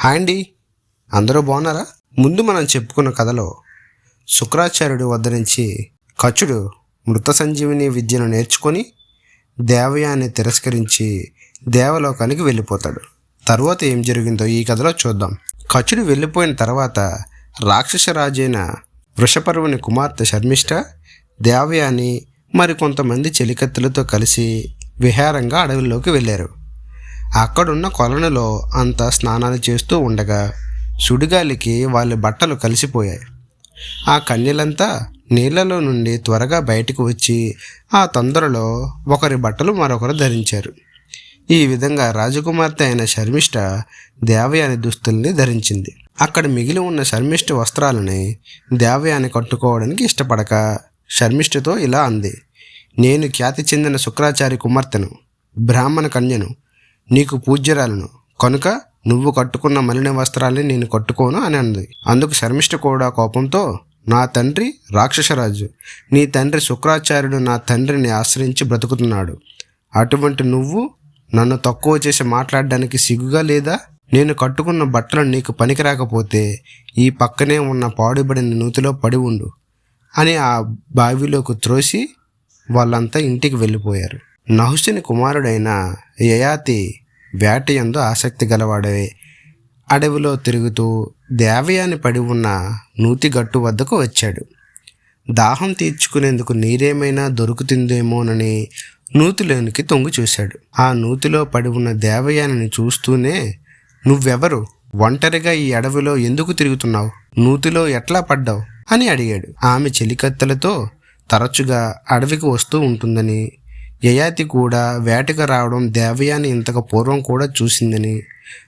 Hi అండి. అందరూ బాగున్నారా? ముందు మనం చెప్పుకున్న కథలో శుక్రాచార్యుడు వద్ద నుంచి కచుడు మృత సంజీవిని విద్యను నేర్చుకొని దేవయాన్ని తిరస్కరించి దేవలోకానికి వెళ్ళిపోతాడు. తర్వాత ఏం జరిగిందో ఈ కథలో చూద్దాం. కచుడు వెళ్ళిపోయిన తర్వాత రాక్షసరాజైన వృషపర్వుని కుమార్తె శర్మిష్ట దేవయాని మరికొంతమంది చెలికత్తులతో కలిసి విహారంగా అడవిలోకి వెళ్ళారు. అక్కడున్న కొలనులో అంతా స్నానాలు చేస్తూ ఉండగా సుడిగాలికి వాళ్ళ బట్టలు కలిసిపోయాయి. ఆ కన్యలంతా నీళ్ళలో నుండి త్వరగా బయటకు వచ్చి ఆ తొందరలో ఒకరి బట్టలు మరొకరు ధరించారు. ఈ విధంగా రాజకుమార్తె అయిన శర్మిష్ట దేవయాని దుస్తుల్ని ధరించింది. అక్కడ మిగిలి ఉన్న శర్మిష్ట వస్త్రాలని దేవయాని కట్టుకోవడానికి ఇష్టపడక శర్మిష్ఠతో ఇలా అంది. నేను ఖ్యాతి చెందిన శుక్రాచారి కుమార్తెను బ్రాహ్మణ కన్యను నీకు పూజ్యరాలను. కనుక నువ్వు కట్టుకున్న మలిన వస్త్రాల్ని నేను కట్టుకోను అని అంది. అందుకు శర్మిష్ఠ కూడా కోపంతో నా తండ్రి రాక్షసరాజు. నీ తండ్రి శుక్రాచార్యుడు నా తండ్రిని ఆశ్రయించి బ్రతుకుతున్నాడు. అటువంటి నువ్వు నన్ను తక్కువ చేసి మాట్లాడడానికి సిగ్గుగా లేదా? నేను కట్టుకున్న బట్టలు నీకు పనికి రాకపోతే ఈ పక్కనే ఉన్న పాడుబడిన నూతిలో పడి ఉండు అని ఆ బావిలోకి త్రోసి వాళ్ళంతా ఇంటికి వెళ్ళిపోయారు. నహుషుని కుమారుడైన యయాతి వేటయందు ఆసక్తి గలవాడే. అడవిలో తిరుగుతూ దేవయాని పడి ఉన్న నూతి గట్టు వద్దకు వచ్చాడు. దాహం తీర్చుకునేందుకు నీరేమైనా దొరుకుతుందేమోనని నూతిలోనికి తొంగి చూశాడు. ఆ నూతిలో పడి ఉన్న దేవయానిని చూస్తూనే నువ్వెవరు? ఒంటరిగా ఈ అడవిలో ఎందుకు తిరుగుతున్నావు? నూతిలో ఎట్లా పడ్డావు? అని అడిగాడు. ఆమె చెలికత్తెలతో తరచుగా అడవికి వస్తూ ఉంటుందని యయాతి కూడా వేటకు రావడం దేవయాని ఇంతకు పూర్వం కూడా చూసిందని.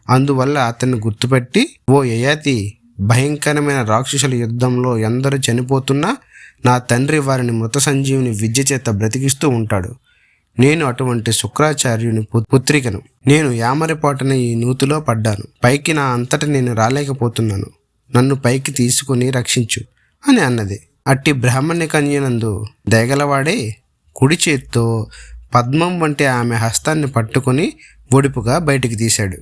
అందువల్ల అతన్ని గుర్తుపెట్టి ఓ యయాతి భయంకరమైన రాక్షసుల యుద్ధంలో ఎందరు చనిపోతున్నా నా తండ్రి వారిని మృత సంజీవుని విద్య చేత బ్రతికిస్తూ ఉంటాడు. నేను అటువంటి శుక్రాచార్యుని పుత్రికను. నేను యామరిపాటున ఈ నూతిలో పడ్డాను. పైకి నా అంతట నేను రాలేకపోతున్నాను. నన్ను పైకి తీసుకుని రక్షించు అని అన్నది. అట్టి బ్రాహ్మణ్య కన్యనందు దయగలవాడే కుడి చేత్తో పద్మం వంటి ఆమె హస్తాన్ని పట్టుకొని ఒడిపుగా బయటికి తీశాడు.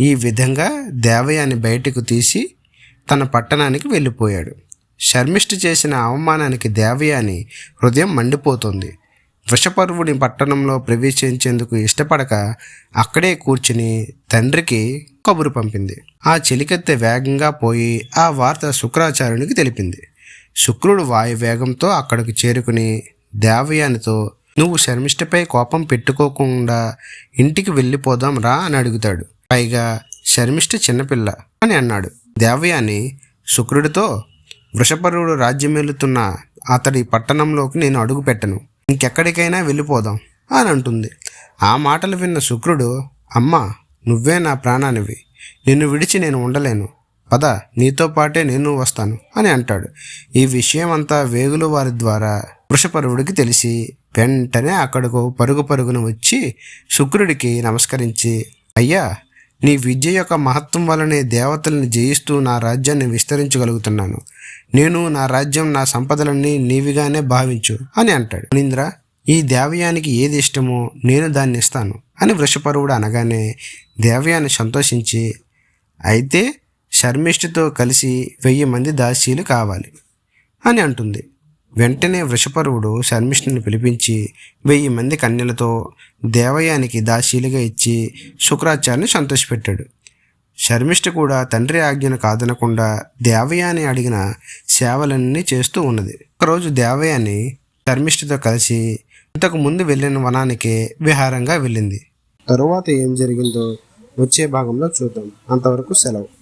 ఈ విధంగా దేవయాని బయటకు తీసి తన పట్టణానికి వెళ్ళిపోయాడు. శర్మిష్ఠ చేసిన అవమానానికి దేవయాని హృదయం మండిపోతుంది. వృషపర్వుని పట్టణంలో ప్రవేశించేందుకు ఇష్టపడక అక్కడే కూర్చుని తండ్రికి కబురు పంపింది. ఆ చెలికెత్తె వేగంగా పోయి ఆ వార్త శుక్రాచార్యునికి తెలిపింది. శుక్రుడు వాయు వేగంతో అక్కడికి చేరుకుని దేవయానితో నువ్వు శర్మిష్ఠపై కోపం పెట్టుకోకుండా ఇంటికి వెళ్ళిపోదాం రా అని అడుగుతాడు. పైగా శర్మిష్ఠ చిన్నపిల్ల అని అన్నాడు. దేవయాని శుక్రుడితో వృషపరుడు రాజ్యమేలుతున్న అతడి పట్టణంలోకి నేను అడుగు పెట్టను. ఇంకెక్కడికైనా వెళ్ళిపోదాం అని అంటుంది. ఆ మాటలు విన్న శుక్రుడు అమ్మా నువ్వే నా ప్రాణానివి. నిన్ను విడిచి నేను ఉండలేను. పద నీతో పాటే నేను వస్తాను అని అంటాడు. ఈ విషయం అంతా వేగుల వారి ద్వారా వృషపరువుడికి తెలిసి వెంటనే అక్కడకు పరుగు పరుగున వచ్చి శుక్రుడికి నమస్కరించి అయ్యా నీ విద్య యొక్క మహత్వం వలనే దేవతల్ని జయిస్తూ నా రాజ్యాన్ని విస్తరించగలుగుతున్నాను. నేను నా రాజ్యం నా సంపదలన్నీ నీవిగానే భావించు అని అంటాడు. మునీంద్ర ఈ దేవయానికి ఏది ఇష్టమో నేను దాన్ని ఇస్తాను అని వృషపరువుడు అనగానే దేవయాని సంతోషించి అయితే శర్మిష్ఠతో కలిసి వెయ్యి మంది దాసీలు కావాలి అని అంటుంది. వెంటనే వృషపరువుడు శర్మిష్ఠుని పిలిపించి వెయ్యి మంది కన్యలతో దేవయానికి దాసీలుగా ఇచ్చి శుక్రాచార్యని సంతోషపెట్టాడు. శర్మిష్ఠ కూడా తండ్రి ఆజ్ఞను కాదనకుండా దేవయాని అడిగిన సేవలన్నీ చేస్తూ ఉన్నది. ఒకరోజు దేవయాని శర్మిష్ఠతో కలిసి ఇంతకు ముందు వెళ్ళిన వనానికే విహారంగా వెళ్ళింది. తరువాత ఏం జరిగిందో వచ్చే భాగంలో చూద్దాం. అంతవరకు సెలవు.